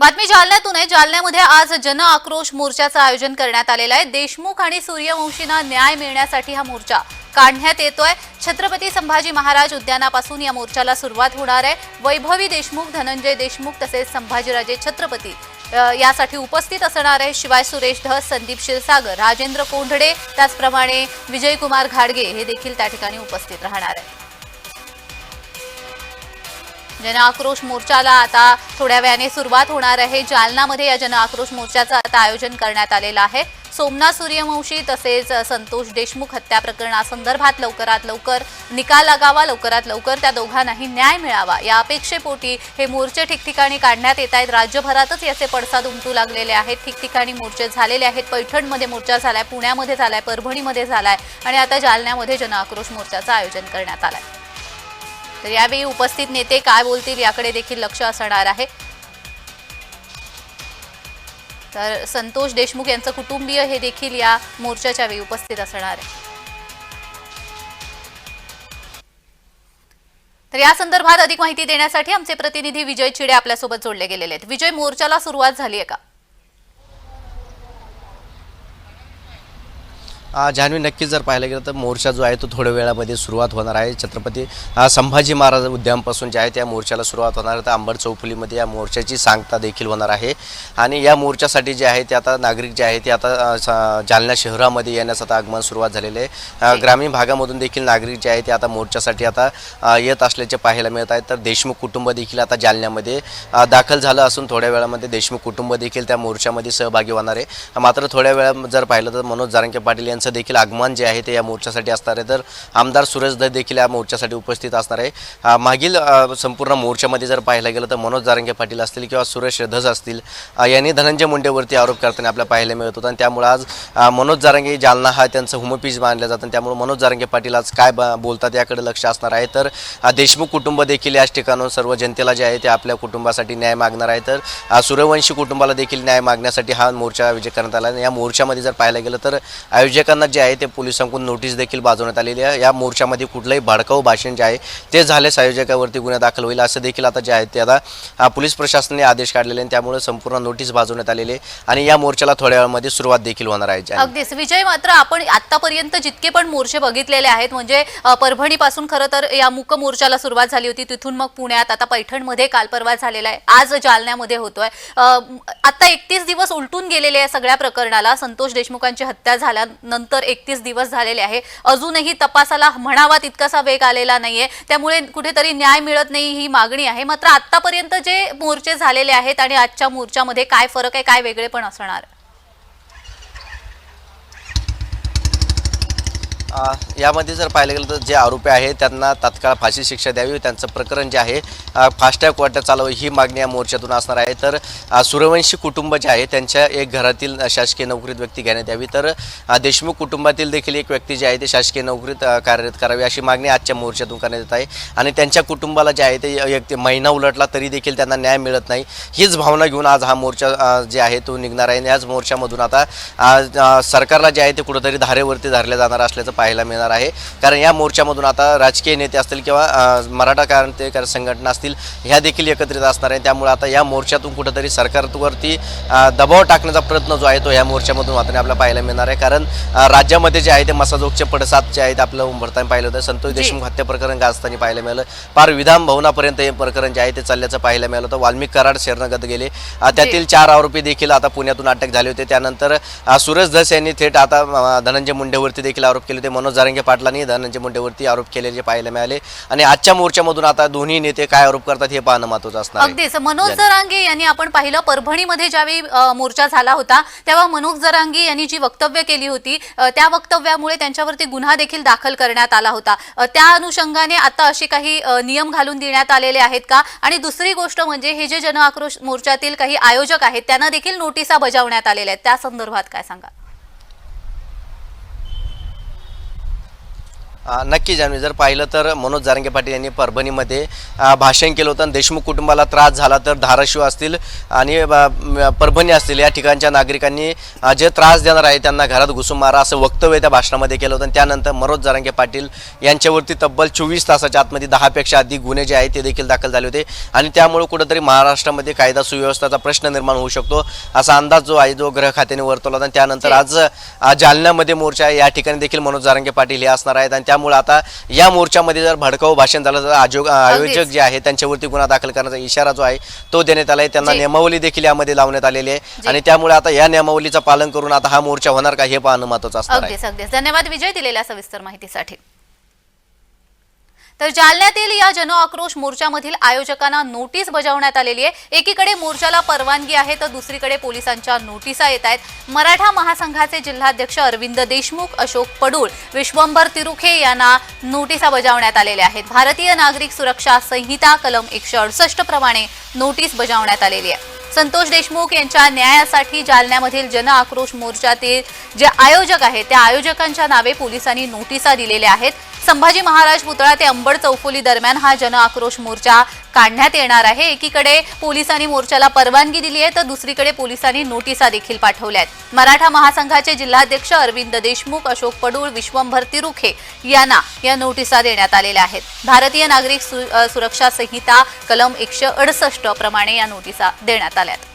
बातमी जालन्यातून आहे. जालन्यामध्ये आज जन आक्रोश मोर्चाचं आयोजन करण्यात आलेलं आहे. देशमुख आणि सूर्यवंशींना न्याय मिळण्यासाठी हा मोर्चा काढण्यात येतोय. छत्रपती संभाजी महाराज उद्यानापासून या मोर्चाला सुरुवात होणार आहे. वैभवी देशमुख धनंजय देशमुख तसेच संभाजीराजे छत्रपती यासाठी उपस्थित असणार आहे शिवाय सुरेश धस संदीप क्षीरसागर राजेंद्र कोंढडे त्याचप्रमाणे विजयकुमार घाडगे हे देखील त्या ठिकाणी उपस्थित राहणार आहे जन आक्रोश मोर्चाला आता थोड्या वेळाने सुरुवात होणार आहे. जालनामध्ये या जन आक्रोश मोर्चाचं आता आयोजन करण्यात आलेलं आहे. सोमनाथ सूर्यवंशी तसेच संतोष देशमुख हत्या प्रकरणासंदर्भात लवकरात लवकर निकाल लागावा लवकरात लवकर त्या दोघांनाही न्याय मिळावा. या अपेक्षेपोटी हे मोर्चे ठिकठिकाणी काढण्यात येत आहेत. राज्यभरातच याचे पडसाद उमटू लागलेले आहेत. ठिकठिकाणी मोर्चे झालेले आहेत. पैठणमध्ये मोर्चा झालाय. पुण्यामध्ये झालाय. परभणीमध्ये झालाय. आणि आता जालन्यामध्ये जन आक्रोश मोर्चाचं आयोजन करण्यात आलंय. तर यावेळी उपस्थित नेते काय बोलतील याकडे देखील लक्ष असणार आहे. तर संतोष देशमुख यांचं कुटुंबीय हे देखील या मोर्चाच्या वेळी उपस्थित असणार आहे. तर या संदर्भात अधिक माहिती देण्यासाठी आमचे प्रतिनिधी विजय चिडे आपल्यासोबत जोडले गेलेले आहेत. विजय मोर्चाला सुरुवात झाली आहे का? जान्हवी नक्कीच जर पाहायला गेलं तर मोर्चा जो आहे तो थोड्या वेळामध्ये सुरुवात होणार आहे. छत्रपती संभाजी महाराज उद्यानपासून जे आहे त्या मोर्चाला सुरुवात होणार आहे. तर आंबड चौफुलीमध्ये या मोर्चाची सांगता देखील होणार आहे. आणि या मोर्चासाठी जे आहे ते आता नागरिक जे आहे ते आता स- जालना शहरामध्ये येण्यास आता आगमन सुरुवात झालेलं आहे. ग्रामीण भागामधून देखील नागरिक जे आहे ते आता मोर्चासाठी आता येत असल्याचे पाहायला मिळत आहे. तर देशमुख कुटुंब देखील आता जालन्यामध्ये दाखल झालं असून थोड्या वेळामध्ये देशमुख कुटुंब देखील त्या मोर्चामध्ये सहभागी होणार आहे. मात्र थोड्या वेळा जर पाहिलं तर मनोज जारंगे पाटील यांचं देखील आगमन जे आहे ते या मोर्चासाठी असणार आहे. तर आमदार सुरेश धर देखील या मोर्चासाठी उपस्थित असणार आहे. मागील संपूर्ण मोर्चामध्ये जर पाहायला गेलं तर मनोज जारंगे पाटील असतील किंवा सुरेश धस असतील यांनी धनंजय मुंडेवरती आरोप करताना आपल्याला पाहायला मिळत होता. आणि त्यामुळे आज मनोज जारंगे जालना हा त्यांचं होमपीज मानलं जातं. आणि त्यामुळे मनोज जारंगे पाटील आज काय बोलतात याकडे लक्ष असणार आहे. तर देशमुख कुटुंब देखील याच ठिकाणून सर्व जनतेला जे आहे ते आपल्या कुटुंबासाठी न्याय मागणार आहे. तर सूर्यवंशी कुटुंबाला देखील न्याय मागण्यासाठी हा मोर्चा आयोजित करण्यात आला आणि या मोर्चामध्ये जर पाहायला गेलं तर आयोजक आयोजकांना जे आहे ते पोलिसांकडून नोटीस देखील बाजवण्यात आलेली आहे. या मोर्चामध्ये कुठलंही भडकाऊ भाषण जे आहे ते झाल्यास आयोजकावरती गुन्हा दाखल होईल असं देखील आता जे आहे ते आता पोलीस प्रशासनाने आदेश काढलेले आणि त्यामुळे संपूर्ण नोटीस बाजवण्यात आलेली आहे. आणि या मोर्चाला थोड्या वेळामध्ये सुरुवात देखील होणार आहे अगदीच. विजय मात्र आपण आतापर्यंत जितके पण मोर्चे बघितलेले आहेत म्हणजे परभणीपासून खरं तर या मुक मोर्चाला सुरुवात झाली होती. तिथून मग पुण्यात आता पैठणमध्ये काल परवा झालेला आहे. आज जालन्यामध्ये होतोय. आता एकतीस दिवस उलटून गेलेले आहे सगळ्या प्रकरणाला. संतोष देशमुखांची हत्या झाल्यानंतर एकतीस दिवस झालेले आहे. अजूनही तपासाला म्हणावा तितकासा वेग आलेला नाहीये. त्यामुळे कुठेतरी न्याय मिळत नाही ही मागणी आहे. मात्र आतापर्यंत जे मोर्चे झालेले आहेत आणि आजच्या मोर्चामध्ये काय फरक आहे काय वेगळे पण असणार. यामध्ये जर पाहिलं गेलं तर जे आरोपी आहे त्यांना तात्काळ फाशी शिक्षा द्यावी. त्यांचं प्रकरण जे आहे फास्टॅग कोर्टात चालवं ही मागणी या मोर्चातून असणार आहे. तर सूर्यवंशी कुटुंब जे आहे त्यांच्या एक घरातील शासकीय नोकरीत व्यक्ती घेण्यात यावी. तर देशमुख कुटुंबातील देखील एक व्यक्ती जे आहे ते शासकीय नोकरीत कार्यरत करावी अशी मागणी आजच्या मोर्चातून करण्यात येत आहे. आणि त्यांच्या कुटुंबाला जे आहे ते एक ते महिना उलटला तरी देखील त्यांना न्याय मिळत नाही. हीच भावना घेऊन आज हा मोर्चा जे आहे तो निघणार आहे. आणि याच मोर्चामधून आता सरकारला जे आहे ते कुठंतरी धारेवरती धरले जाणार असल्याचं पाहायला मिळणार आहे. कारण या मोर्चामधून आता राजकीय नेते असतील किंवा मराठा क्रांतिकारी संघटना असतील ह्या देखील एकत्रित असणार आहे त्यामुळे आता या मोर्चातून कुठंतरी सरकारवरती दबाव टाकण्याचा प्रयत्न जो आहे तो या मोर्चामधून मात्र आपल्याला पाहायला मिळणार आहे. कारण राज्यामध्ये जे आहे ते मसाजोगचे पडसाद जे आहेत आपलं उंबरताना पाहिलं होतं. संतोष. देशमुख हत्या प्रकरण गाजताना पाहायला मिळालं. पार विधान भवनापर्यंत हे प्रकरण जे आहे ते चालल्याचं पाहायला मिळालं होतं. वाल्मिक कराड शरणगत गेले. त्यातील चार आरोपी देखील आता पुण्यातून अटक झाले होते. त्यानंतर सुरेश धस यांनी थेट आता धनंजय मुंडेवरती देखील आरोप केले होते. मनोज जारंगे पाटलांनी धनंजय मुंडेवरती आरोप केलेले पाहायला मिळाले. आणि आजच्या मोर्चामधून आता दोन्ही नेते काय आरोप करतात हे पाहणं महत्वाचं असणार अगदीच. मनोज जरांगे यांनी आपण पाहिलं परभणीमध्ये ज्यावेळी मोर्चा झाला होता तेव्हा मनोज जरांगे यांनी जी वक्तव्य केली होती त्या वक्तव्यामुळे त्यांच्यावरती गुन्हा देखील दाखल करण्यात आला होता. त्या अनुषंगाने आता असे काही नियम घालून देण्यात आलेले आहेत का? आणि दुसरी गोष्ट म्हणजे हे जे जन आक्रोश मोर्चातील काही आयोजक आहेत त्यांना देखील नोटिसा बजावण्यात आलेल्या आहेत. त्या संदर्भात काय सांगा नक्की जाणवे जर पाहिलं तर मनोज जारंगे पाटील यांनी परभणीमध्ये भाषण केलं होतं आणि देशमुख कुटुंबाला त्रास झाला तर धाराशिव असतील आणि परभणी असतील या ठिकाणच्या नागरिकांनी जे त्रास देणार आहे त्यांना घरात घुसून मारा असं वक्तव्य त्या भाषणामध्ये केलं होतं. आणि त्यानंतर मनोज जारंगे पाटील यांच्यावरती तब्बल चोवीस तासाच्या आतमध्ये दहापेक्षा अधिक गुन्हे जे आहेत ते देखील दाखल झाले होते. आणि त्यामुळे कुठंतरी महाराष्ट्रामध्ये कायदा सुव्यवस्थेचा प्रश्न निर्माण होऊ शकतो असा अंदाज जो आहे जो गृह खात्याने वर्तवला आणि त्यानंतर आज जालन्यामध्ये मोर्चा आहे. या ठिकाणी देखील मनोज जारंगे पाटील हे असणार आहेत. आणि त्यामुळे आता या मोर्चामध्ये जर भडकाऊ भाषण झालं तर आजो आयोजक जे आहे त्यांच्यावरती गुन्हा दाखल करण्याचा इशारा जो आहे तो देण्यात आला आहे त्यांना. नियमावली देखील यामध्ये लावण्यात आलेली आहे. आणि त्यामुळे आता या नियमावलीचं पालन करून आता हा मोर्चा होणार का हे पाहणं महत्वाचं अगदीच अगदीच. धन्यवाद. विजय दिलेल्या सविस्तर माहितीसाठी. तर जालन्यातील या जन आक्रोश मोर्चामधील आयोजकांना नोटीस बजावण्यात आलेली आहे. एकीकडे मोर्चाला परवानगी आहे तर दुसरीकडे पोलिसांच्या नोटिसा येत आहेत. मराठा महासंघाचे जिल्हाध्यक्ष अरविंद देशमुख अशोक पडूळ विश्वंभर तिरुखे यांना नोटिसा बजावण्यात आलेल्या आहेत. भारतीय नागरिक सुरक्षा संहिता कलम एकशे अडुसष्ट प्रमाणे नोटीस बजावण्यात आलेली आहे. संतोष देशमुख यांच्या न्यायासाठी जालन्यामधील जन आक्रोश मोर्चातील जे आयोजक आहेत त्या आयोजकांच्या नावे पोलिसांनी नोटिसा दिलेल्या आहेत. संभाजी महाराज पुतळा ते अंबड चौफुली दरम्यान हा जन आक्रोश मोर्चा काढण्यात येणार आहे. एकीकडे पोलिसांनी मोर्चाला परवानगी दिली आहे तर दुसरीकडे पोलिसांनी नोटिसा देखील पाठवल्या आहेत. मराठा महासंघाचे जिल्हाध्यक्ष अरविंद देशमुख अशोक पडूळ विश्वंभर तिरुखे यांना या नोटिसा देण्यात आलेल्या आहेत. भारतीय नागरिक सु- सुरक्षा संहिता कलम एकशे अडसष्ट प्रमाणे या नोटिसा देण्यात आल्या आहेत.